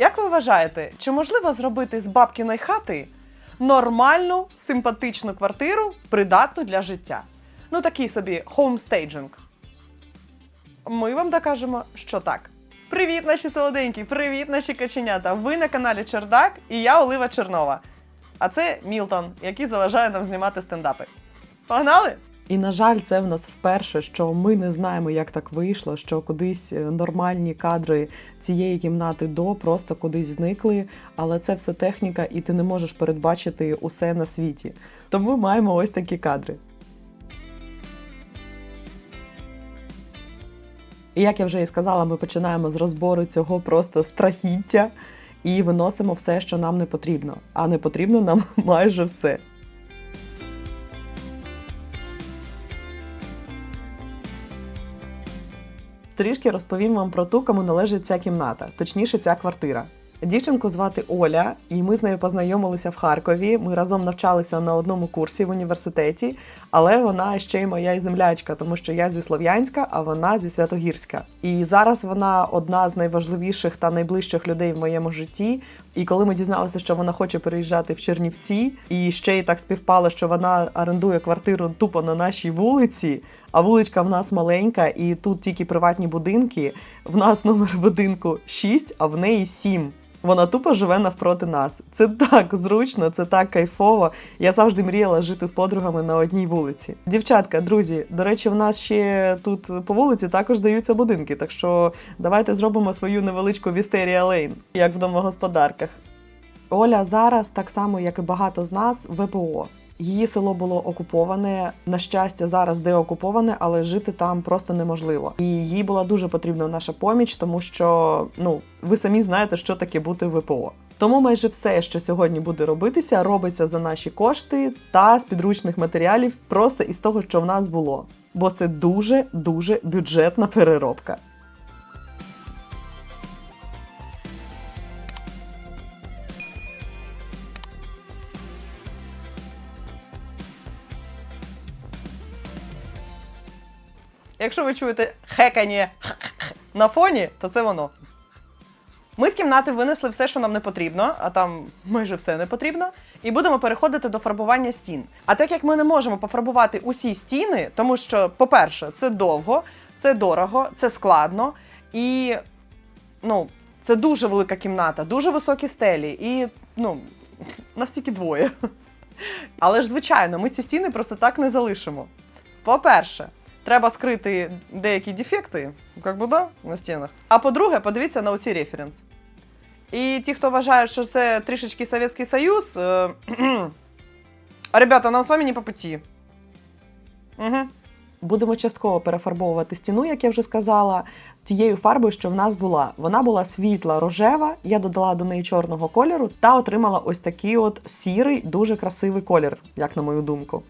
Як ви вважаєте, чи можливо зробити з бабкіної хати нормальну, симпатичну квартиру, придатну для життя? Ну, такий собі хоумстейджинг. Ми вам докажемо, що так. Привіт, наші солоденькі! Привіт, наші каченята! Ви на каналі Чердак і я Олива Чернова. А це Мілтон, який заважає нам знімати стендапи. Погнали! І на жаль, це в нас вперше, що ми не знаємо, як так вийшло, що кудись е, нормальні кадри цієї кімнати до просто кудись зникли. Але це все техніка, і ти не можеш передбачити усе на світі. Тому маємо ось такі кадри. І як я вже і сказала, ми починаємо з розбору цього просто страхіття і виносимо все, що нам не потрібно. А не потрібно нам майже все. Трішки розповім вам про ту, кому належить ця кімната, точніше, ця квартира. Дівчинку звати Оля, і ми з нею познайомилися в Харкові. Ми разом навчалися на одному курсі в університеті, але вона ще й моя землячка, тому що я зі Слов'янська, а вона зі Святогірська. І зараз вона одна з найважливіших та найближчих людей в моєму житті. І коли ми дізналися, що вона хоче переїжджати в Чернівці, і ще й так співпало, що вона орендує квартиру тупо на нашій вулиці. А вуличка в нас маленька, і тут тільки приватні будинки. В нас номер будинку 6, а в неї 7. Вона тупо живе навпроти нас. Це так зручно, це так кайфово. Я завжди мріяла жити з подругами на одній вулиці. Дівчатка, друзі, до речі, в нас ще тут по вулиці також даються будинки. Так що давайте зробимо свою невеличку Вістерія Лейн, як в домогосподарках. Оля зараз, так само як і багато з нас, ВПО. Її село було окуповане. На щастя, зараз деокуповане, але жити там просто неможливо. І їй була дуже потрібна наша поміч, тому що ну ви самі знаєте, що таке бути ВПО. Тому майже все, що сьогодні буде робитися, робиться за наші кошти та з підручних матеріалів, просто із того, що в нас було. Бо це дуже дуже бюджетна переробка. Якщо ви чуєте хекання на фоні, то це воно. Ми з кімнати винесли все, що нам не потрібно, а там майже все не потрібно, і будемо переходити до фарбування стін. А так як ми не можемо пофарбувати усі стіни, тому що, по-перше, це довго, це дорого, це складно і ну, це дуже велика кімната, дуже високі стелі, і ну, нас тільки двоє. Але ж, звичайно, ми ці стіни просто так не залишимо. По-перше, треба скрити деякі дефекти, як би да, на стінах. А по-друге, подивіться на оці референс. І ті, хто вважає, що це трішечки Совєтський Союз, е, ребята, нам з вами не по путі. Угу. Будемо частково перефарбовувати стіну, як я вже сказала, тією фарбою, що в нас була. Вона була світла рожева. Я додала до неї чорного кольору та отримала ось такий от сірий, дуже красивий колір, як на мою думку.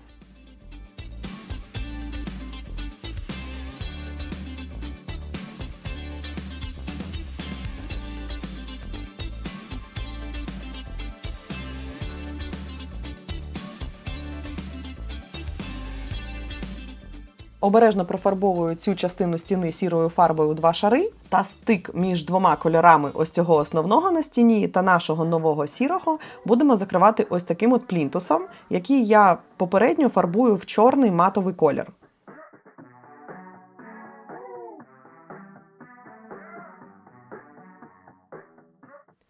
Обережно профарбовую цю частину стіни сірою фарбою два шари та стик між двома кольорами ось цього основного на стіні та нашого нового сірого будемо закривати ось таким от плінтусом, який я попередньо фарбую в чорний матовий колір.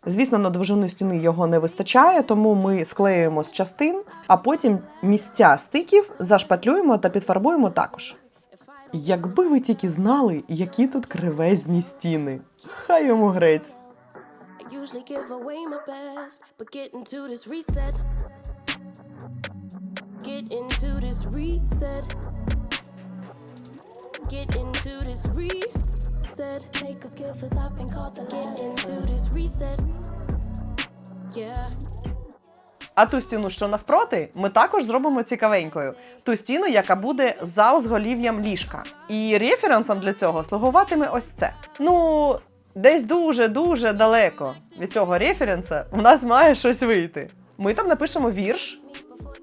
Звісно, на довжину стіни його не вистачає, тому ми склеюємо з частин, а потім місця стиків зашпатлюємо та підфарбуємо також. Якби ви тільки знали, які тут кривезні стіни. Хай йому грець. А ту стіну, що навпроти, ми також зробимо цікавенькою. Ту стіну, яка буде за узголів'ям ліжка. І референсом для цього слугуватиме ось це. Ну, десь дуже-дуже далеко від цього референса в нас має щось вийти. Ми там напишемо вірш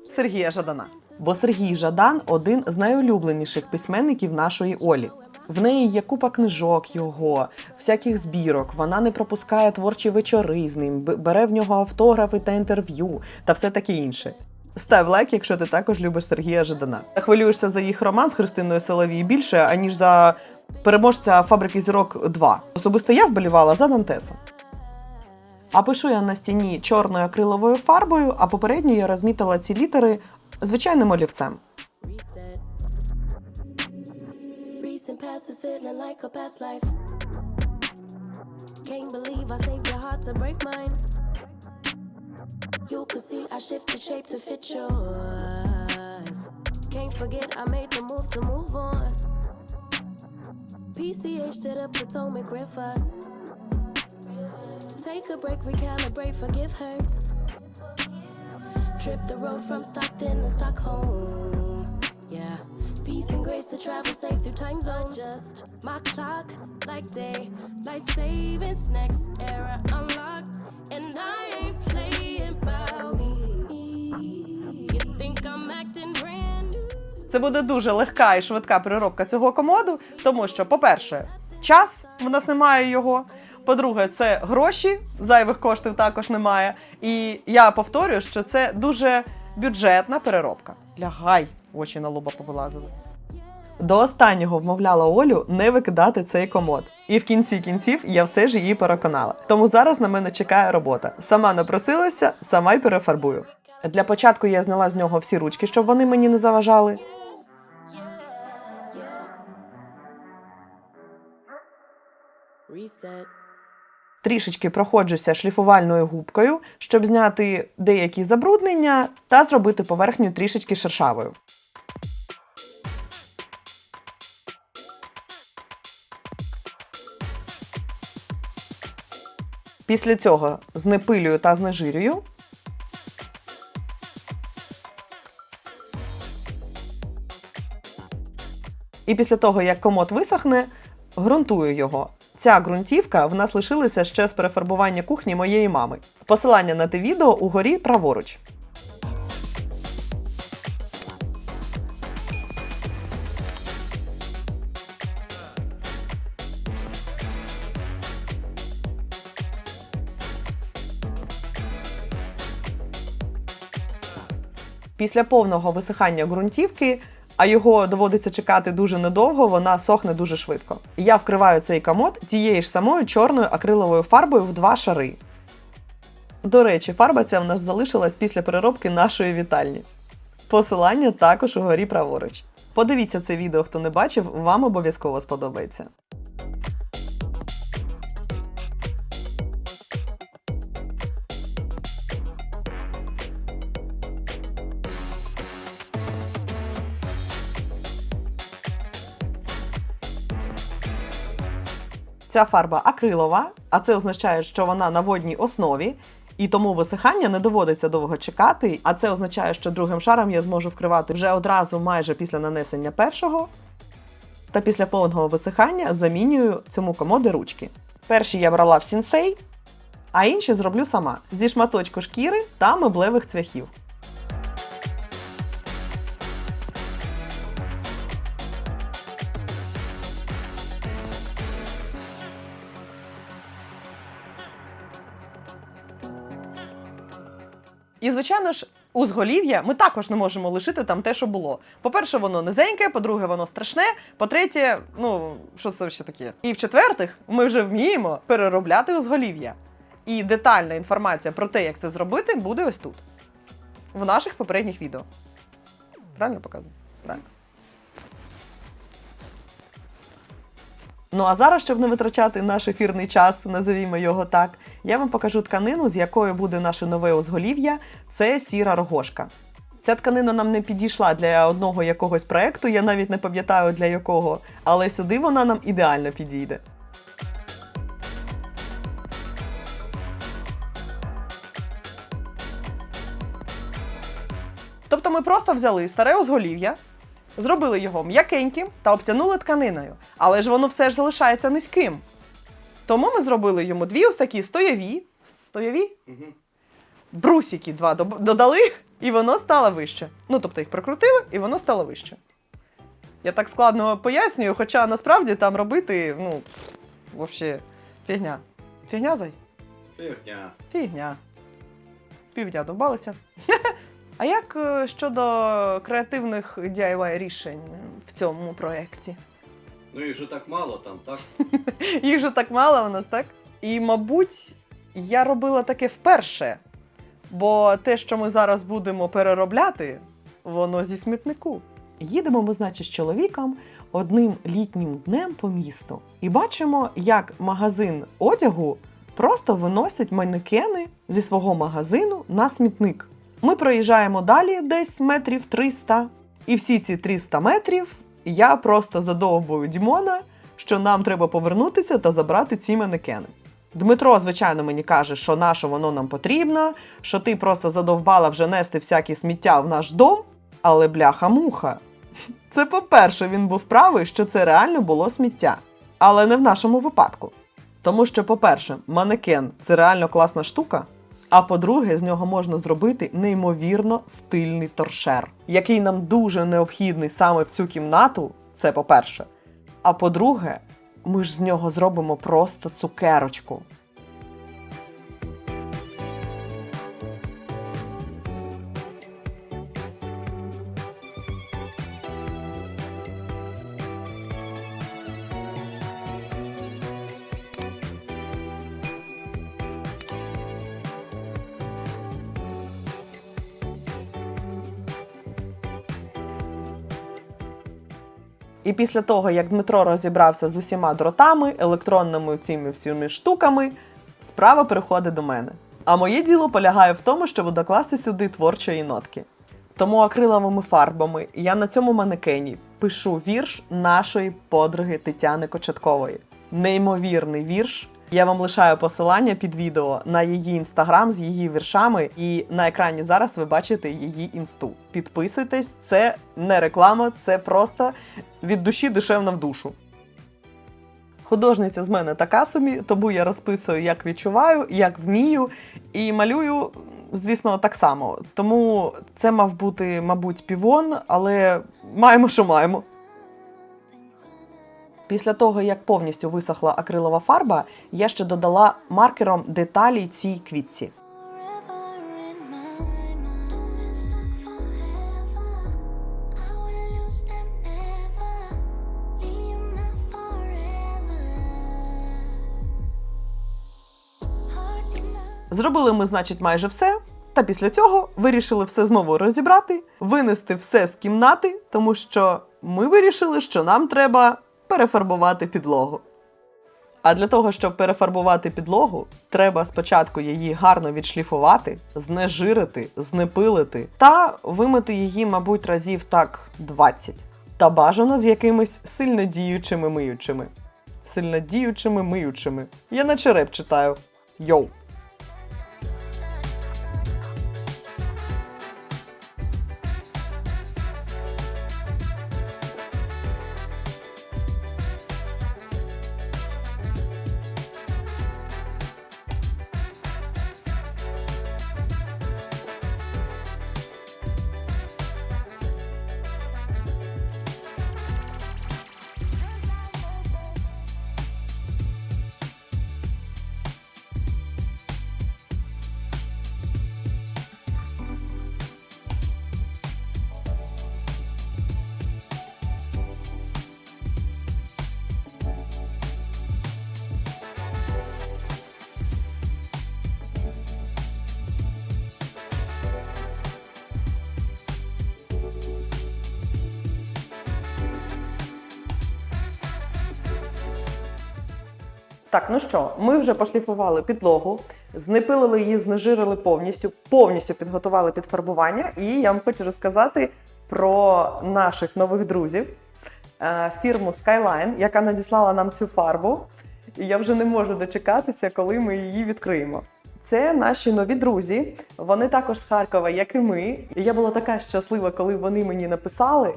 Сергія Жадана. Бо Сергій Жадан один з найулюбленіших письменників нашої Олі. В неї є купа книжок його, всяких збірок. Вона не пропускає творчі вечори з ним, бере в нього автографи та інтерв'ю та все таке інше. Став лайк, якщо ти також любиш Сергія Жадана. Хвилюєшся за їх роман з Христиною Соловій більше, аніж за переможця фабрики зірок 2. Особисто я вболівала за Дантеса. А пишу я на стіні чорною акриловою фарбою, а попередньо я розмітила ці літери звичайним олівцем. Recent past is feeling like a past life. Can't believe I saved your heart to break mine. You could see I shifted shape to fit yours. Can't forget I made the move to move on. PCH to the Potomac River. Take a break, recalibrate, forgive her. Trip the road from Stockton to Stockholm. Yeah. Peace and grace to travel safe through time zones. Just my clock, like day, light savings, next era unlocked. And I ain't playing about me. You think I'm acting brand new? Це буде дуже легка і швидка переробка цього комоду, тому що, по-перше, час в нас немає його. По-друге, це гроші, зайвих коштів також немає. І я повторюю, що це дуже бюджетна переробка. Лягай, очі на лоба повилазили. До останнього вмовляла Олю не викидати цей комод. І в кінці кінців я все ж її переконала. Тому зараз на мене чекає робота. Сама напросилася, сама й перефарбую. Для початку я зняла з нього всі ручки, щоб вони мені не заважали. Трішечки проходжуся шліфувальною губкою, щоб зняти деякі забруднення та зробити поверхню трішечки шершавою. Після цього знепилюю та знежирюю. І після того, як комод висохне, ґрунтую його. Ця ґрунтівка в нас лишилася ще з перефарбування кухні моєї мами. Посилання на те відео угорі праворуч. Після повного висихання ґрунтівки, а його доводиться чекати дуже недовго, вона сохне дуже швидко. Я вкриваю цей комод тією ж самою чорною акриловою фарбою в два шари. До речі, фарба ця в нас залишилась після переробки нашої вітальні. Посилання також угорі праворуч. Подивіться це відео, хто не бачив, вам обов'язково сподобається. Ця фарба акрилова, а це означає, що вона на водній основі, і тому висихання не доводиться довго чекати. А це означає, що другим шаром я зможу вкривати вже одразу майже після нанесення першого. Та після повного висихання замінюю цьому комоди ручки. Перші я брала в сінсей, а інші зроблю сама зі шматочку шкіри та меблевих цвяхів. І, звичайно ж, узголів'я ми також не можемо лишити там те, що було. По-перше, воно низеньке, по-друге, воно страшне. По-третє, ну що це ще таке? І в-четвертих, ми вже вміємо переробляти узголів'я. І детальна інформація про те, як це зробити, буде ось тут, в наших попередніх відео. Правильно показую? Правильно. Ну а зараз, щоб не витрачати наш ефірний час, називімо його так, я вам покажу тканину, з якою буде наше нове узголів'я. Це сіра рогошка. Ця тканина нам не підійшла для одного якогось проекту, я навіть не пам'ятаю для якого, але сюди вона нам ідеально підійде. Тобто ми просто взяли старе узголів'я, зробили його м'якеньким та обтянули тканиною. Але ж воно все ж залишається низьким. Тому ми зробили йому дві ось такі стояві. Стояві? Брусики два додали, і воно стало вище. Ну, тобто їх прикрутили, і воно стало вище. Я так складно пояснюю, хоча насправді там робити, ну, взагалі, фігня. Фігня зай? Фігня. Фігня. Півдня довбалися. А як е, щодо креативних DIY рішень в цьому проєкті? Ну їх же так мало там, так? Їх же так мало у нас, так? І, мабуть, я робила таке вперше. Бо те, що ми зараз будемо переробляти, воно зі смітнику. Їдемо ми, значить, з чоловіком одним літнім днем по місту і бачимо, як магазин одягу просто виносить манекени зі свого магазину на смітник. Ми проїжджаємо далі десь метрів 300, і всі ці 300 метрів я просто задовбую Дімона, що нам треба повернутися та забрати ці манекени. Дмитро, звичайно, мені каже, що наше воно нам потрібно, що ти просто задовбала вже нести всякі сміття в наш дом, але бляха-муха. Це по-перше, він був правий, що це реально було сміття. Але не в нашому випадку. Тому що, по-перше, манекен це реально класна штука. А по-друге, з нього можна зробити неймовірно стильний торшер, який нам дуже необхідний саме в цю кімнату. Це по-перше. А по-друге, ми ж з нього зробимо просто цукерочку. І після того, як Дмитро розібрався з усіма дротами, електронними цими всіми штуками, справа переходить до мене. А моє діло полягає в тому, щоб докласти сюди творчої нотки. Тому акриловими фарбами я на цьому манекені пишу вірш нашої подруги Тетяни Кочеткової. Неймовірний вірш. Я вам лишаю посилання під відео на її інстаграм з її віршами, і на екрані зараз ви бачите її інсту. Підписуйтесь, це не реклама, це просто від душі душевно в душу. Художниця з мене така собі, тому я розписую, як відчуваю, як вмію, і малюю, звісно, так само. Тому це мав бути, мабуть, півон, але маємо, що маємо. Після того, як повністю висохла акрилова фарба, я ще додала маркером деталі цій квітці. Зробили ми, значить, майже все. Та після цього вирішили все знову розібрати, винести все з кімнати, тому що ми вирішили, що нам треба перефарбувати підлогу. А для того, щоб перефарбувати підлогу, треба спочатку її гарно відшліфувати, знежирити, знепилити та вимити її, мабуть, разів так 20. Та бажано з якимись сильнодіючими миючими. Сильнодіючими миючими. Я наче реп читаю. Йоу! Так, ну що, ми вже пошліфували підлогу, знепилили її, знежирили повністю, повністю підготували під фарбування. І я вам хочу розказати про наших нових друзів, е, фірму Skyline, яка надіслала нам цю фарбу. І я вже не можу дочекатися, коли ми її відкриємо. Це наші нові друзі. Вони також з Харкова, як і ми. І я була така щаслива, коли вони мені написали.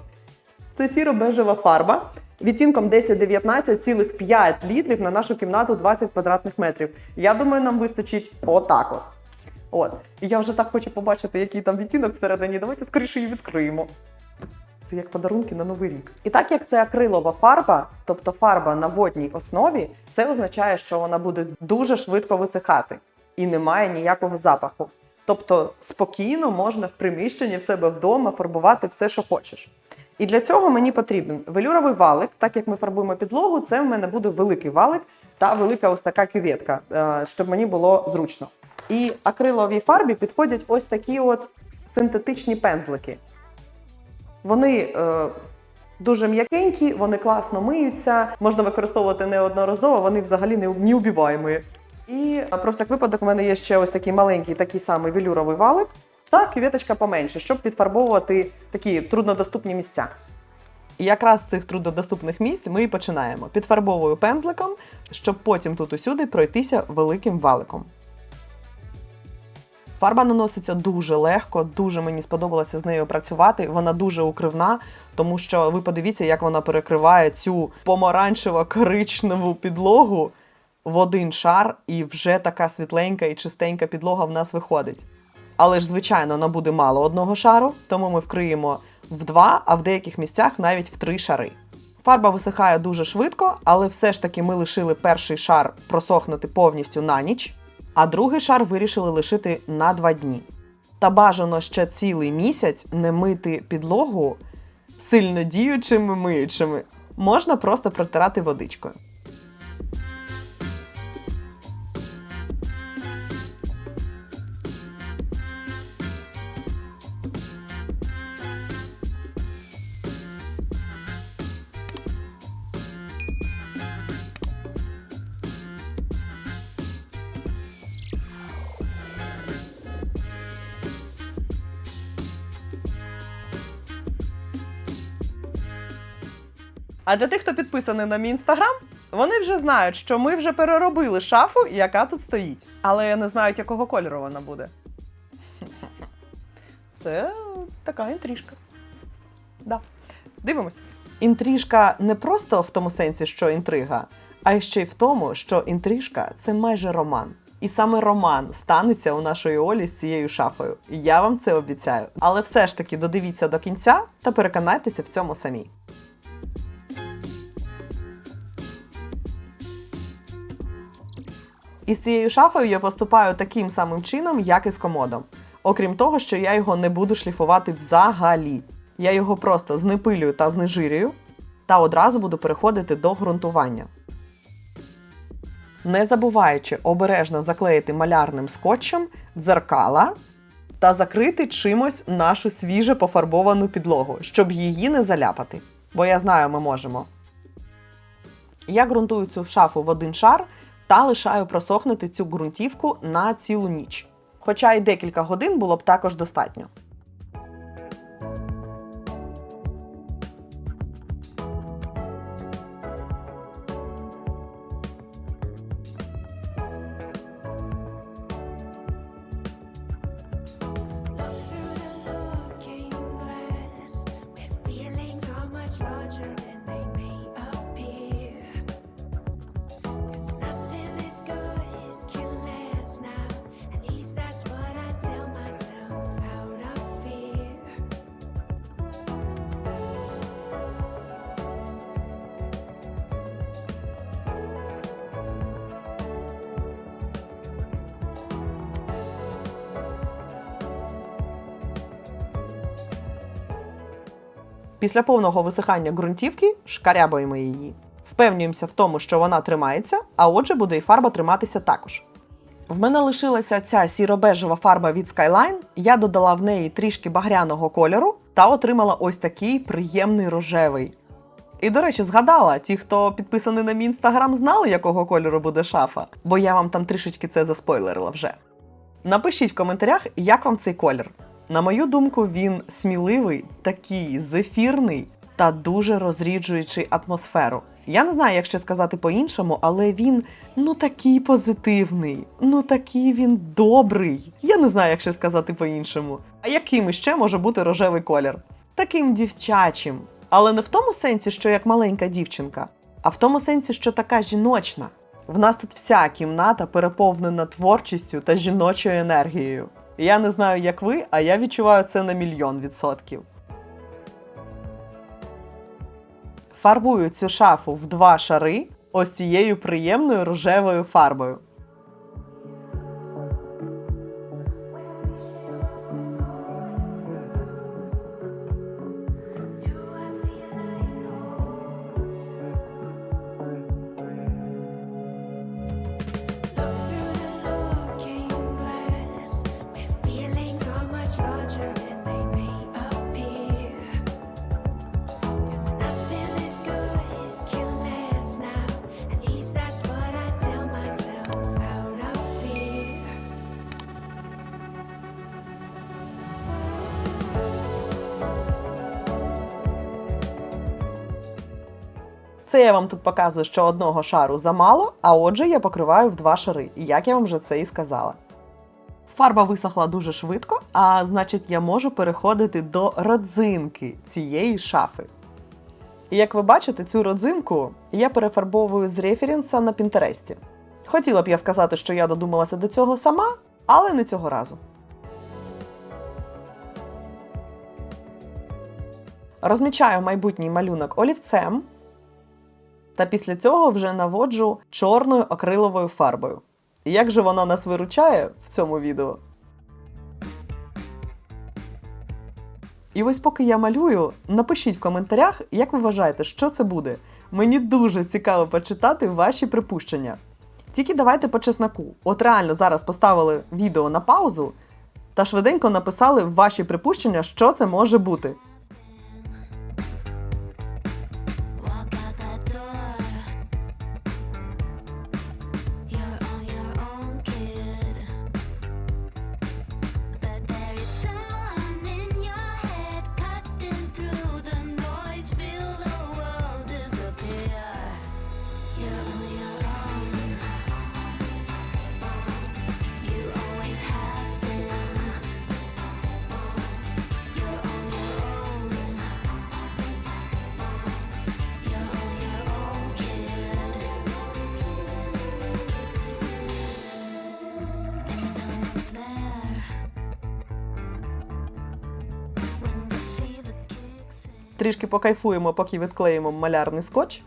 Це сіро-бежева фарба відтінком 10-19, цілих 5 літрів на нашу кімнату 20 квадратних метрів. Я думаю, нам вистачить отак от. От. І я вже так хочу побачити, який там відтінок всередині. Давайте скоріше її відкриємо. Це як подарунки на новий рік. І так як це акрилова фарба, тобто фарба на водній основі, це означає, що вона буде дуже швидко висихати і немає ніякого запаху. Тобто спокійно можна в приміщенні в себе вдома фарбувати все, що хочеш. І для цього мені потрібен велюровий валик, так як ми фарбуємо підлогу, це в мене буде великий валик та велика ось така кюветка, е, щоб мені було зручно. І акриловій фарбі підходять ось такі от синтетичні пензлики. Вони е, дуже м'якенькі, вони класно миються, можна використовувати неодноразово, вони взагалі не неубіваємі. І е, про всяк випадок у мене є ще ось такий маленький, такий самий велюровий валик та кюветочка поменше, щоб підфарбовувати такі труднодоступні місця. І якраз з цих труднодоступних місць ми і починаємо. Підфарбовую пензликом, щоб потім тут усюди пройтися великим валиком. Фарба наноситься дуже легко, дуже мені сподобалося з нею працювати. Вона дуже укривна, тому що ви подивіться, як вона перекриває цю помаранчево-коричневу підлогу в один шар, і вже така світленька і чистенька підлога в нас виходить. Але ж, звичайно, нам буде мало одного шару, тому ми вкриємо в два, а в деяких місцях навіть в три шари. Фарба висихає дуже швидко, але все ж таки ми лишили перший шар просохнути повністю на ніч, а другий шар вирішили лишити на два дні. Та бажано ще цілий місяць не мити підлогу сильно діючими миючими. Можна просто протирати водичкою. А для тих, хто підписаний на мій інстаграм, вони вже знають, що ми вже переробили шафу, яка тут стоїть. Але не знають, якого кольору вона буде. Це така інтрижка. Да. Дивимось. Інтрижка не просто в тому сенсі, що інтрига, а ще й в тому, що інтрижка це майже роман. І саме роман станеться у нашої Олі з цією шафою. Я вам це обіцяю. Але все ж таки додивіться до кінця та переконайтеся в цьому самі. І з цією шафою я поступаю таким самим чином, як і з комодом. Окрім того, що я його не буду шліфувати взагалі. Я його просто знепилюю та знежирюю, та одразу буду переходити до ґрунтування. Не забуваючи обережно заклеїти малярним скотчем дзеркала та закрити чимось нашу свіже пофарбовану підлогу, щоб її не заляпати. Бо я знаю, ми можемо. Я ґрунтую цю шафу в один шар та лишаю просохнути цю ґрунтівку на цілу ніч. Хоча й декілька годин було б також достатньо. Look Після повного висихання ґрунтівки шкарябаємо її. Впевнюємося в тому, що вона тримається, а отже буде і фарба триматися також. В мене лишилася ця сіро-бежева фарба від Skyline. Я додала в неї трішки багряного кольору та отримала ось такий приємний рожевий. І, до речі, згадала, ті, хто підписаний на мій інстаграм, знали, якого кольору буде шафа, бо я вам там трішечки це заспойлерила вже. Напишіть в коментарях, як вам цей колір. На мою думку, він сміливий, такий зефірний та дуже розріджуючий атмосферу. Я не знаю, як ще сказати по-іншому, але він ну такий позитивний, ну такий він добрий. Я не знаю, як ще сказати по-іншому. А яким іще може бути рожевий колір? Таким дівчачим. Але не в тому сенсі, що як маленька дівчинка, а в тому сенсі, що така жіночна. В нас тут вся кімната переповнена творчістю та жіночою енергією. Я не знаю, як ви, а я відчуваю це на мільйон відсотків. Фарбую цю шафу в два шари ось цією приємною рожевою фарбою. Це я вам тут показую, що одного шару замало, а отже я покриваю в два шари, як я вам вже це і сказала. Фарба висохла дуже швидко, а значить, я можу переходити до родзинки цієї шафи. І як ви бачите, цю родзинку я перефарбовую з референса на Пінтересті. Хотіла б я сказати, що я додумалася до цього сама, але не цього разу. Розмічаю майбутній малюнок олівцем, та після цього вже наводжу чорною акриловою фарбою. І як же вона нас виручає в цьому відео? І ось поки я малюю, напишіть в коментарях, як ви вважаєте, що це буде. Мені дуже цікаво почитати ваші припущення. Тільки давайте по чесноку. От реально зараз поставили відео на паузу та швиденько написали ваші припущення, що це може бути. Трішки покайфуємо, поки відклеїмо малярний скотч.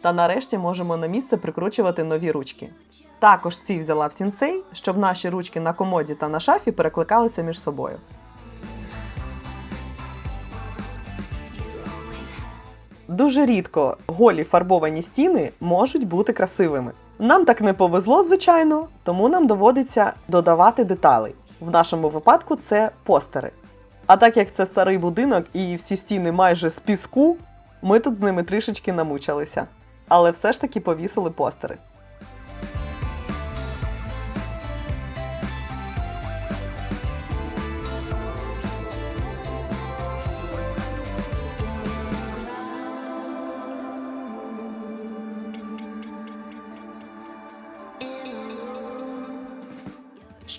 Та нарешті можемо на місце прикручувати нові ручки. Також ці взяла в сінцей, щоб наші ручки на комоді та на шафі перекликалися між собою. Дуже рідко голі фарбовані стіни можуть бути красивими. Нам так не повезло, звичайно, тому нам доводиться додавати деталей. В нашому випадку це постери. А так як це старий будинок і всі стіни майже з піску, ми тут з ними трішечки намучилися. Але все ж таки повісили постери.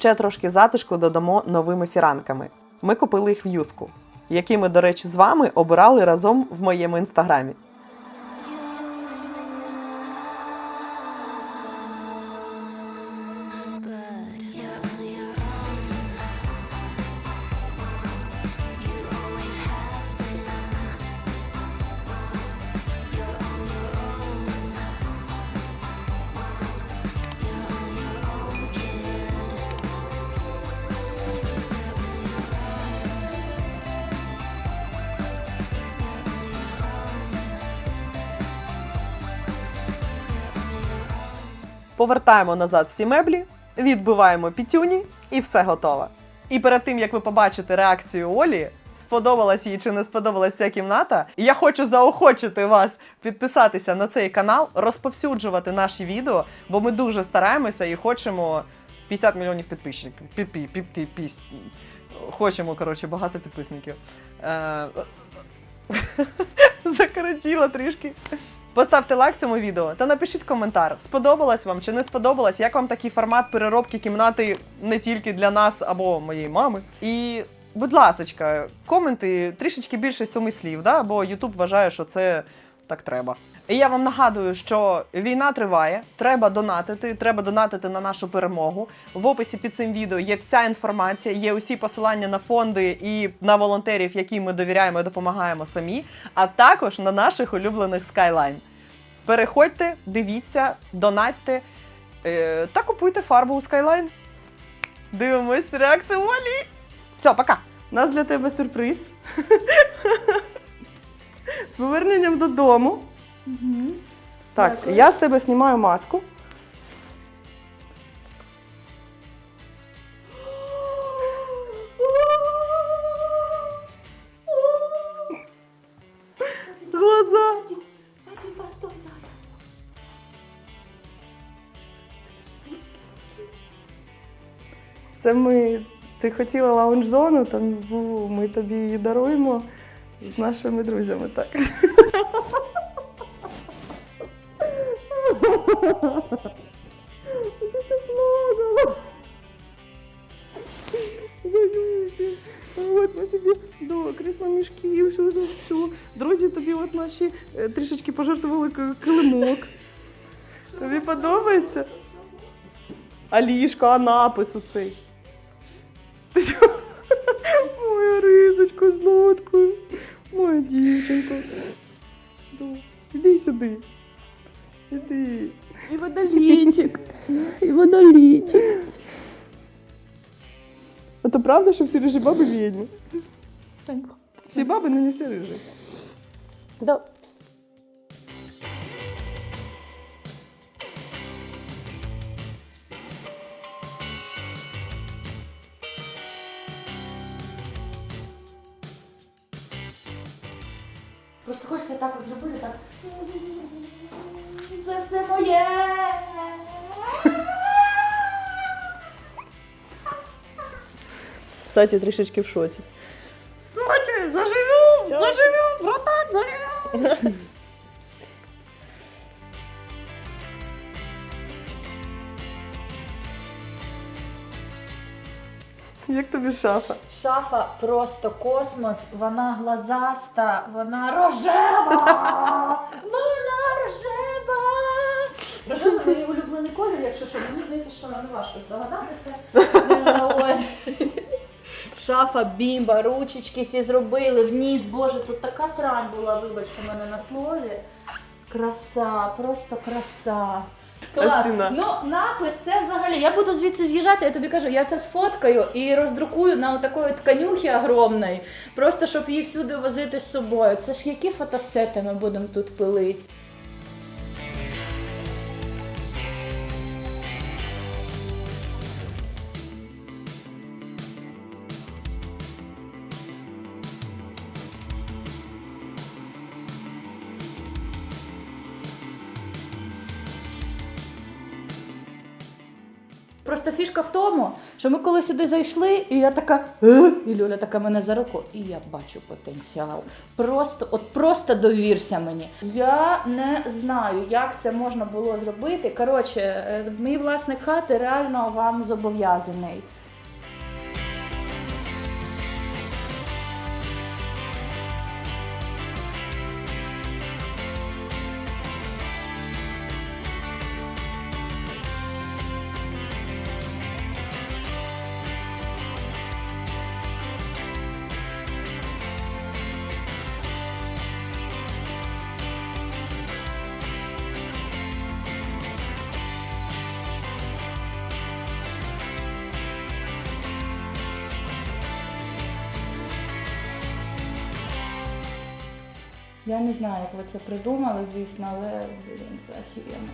Ще трошки затишку додамо новими фіранками. Ми купили їх в юску, які ми, до речі, з вами обирали разом в моєму інстаграмі. Повертаємо назад всі меблі, відбиваємо пітюні і все готово. І перед тим як ви побачите реакцію Олі, сподобалась їй чи не сподобалась ця кімната, я хочу заохочити вас підписатися на цей канал, розповсюджувати наші відео, бо ми дуже стараємося і хочемо 50 мільйонів підписчиків. Пі-пі, пі-пі, піс. Хочемо, коротше, багато підписників. Е, Закоротіла трішки. Поставте лайк цьому відео та напишіть коментар, сподобалось вам чи не сподобалось, як вам такий формат переробки кімнати не тільки для нас або моєї мами. І, будь ласочка, коменти трішечки більше сьоми слів, да? бо Ютуб вважає, що це так треба. І я вам нагадую, що війна триває. Треба донатити. Треба донатити на нашу перемогу. В описі під цим відео є вся інформація, є усі посилання на фонди і на волонтерів, яким ми довіряємо і допомагаємо самі, а також на наших улюблених Skyline. Переходьте, дивіться, донатьте е, та купуйте фарбу у Skyline. Дивимось реакцію Олі. Все, пока. У нас для тебе сюрприз. З поверненням додому. Так, я з тебе знімаю маску. Глаза. Це ми. Ти хотіла лаунж-зону, тому ми тобі її даруємо з нашими друзями. Так. Заюся. От ми тобі до крісло-мішки, все, все, все. Друзі тобі от наші е, трішечки пожертвували к- килимок. Тобі подобається? А ліжко, а напис оцей. Ти? Моя ризочка з ноткою. Моя дівчинка. Да. Іди сюди. Іди. І водолійчик. І водолійчик. А то правда, що всі рижі баби відьми? Всі баби, але не всі рижі. Да. Саті трішечки в шоці. Сочи, заживем, заживем, братан, заживем. Як тобі шафа? Шафа просто космос, вона глазаста, вона рожева! Вона рожева! Рожева мій улюблений колір, якщо що, мені здається, що не важко здогадатися. Шафа, бімба, ручечки всі зробили, вниз, боже, тут така срань була, вибачте мене на слові. Краса, просто краса. Клас. стіна? Ну, напис це взагалі. Я буду звідси з'їжджати, я тобі кажу, я це сфоткаю і роздрукую на такої тканюхи огромної, просто щоб її всюди возити з собою. Це ж які фотосети ми будемо тут пилити. Фішка в тому, що ми коли сюди зайшли, і я така, «Е?» і Люля така мене за руку, і я бачу потенціал. Просто, от просто довірся мені. Я не знаю, як це можна було зробити. Коротше, е, мій власник хати реально вам зобов'язаний. Знаю, як ви це придумали, звісно, але блін, це охеренно.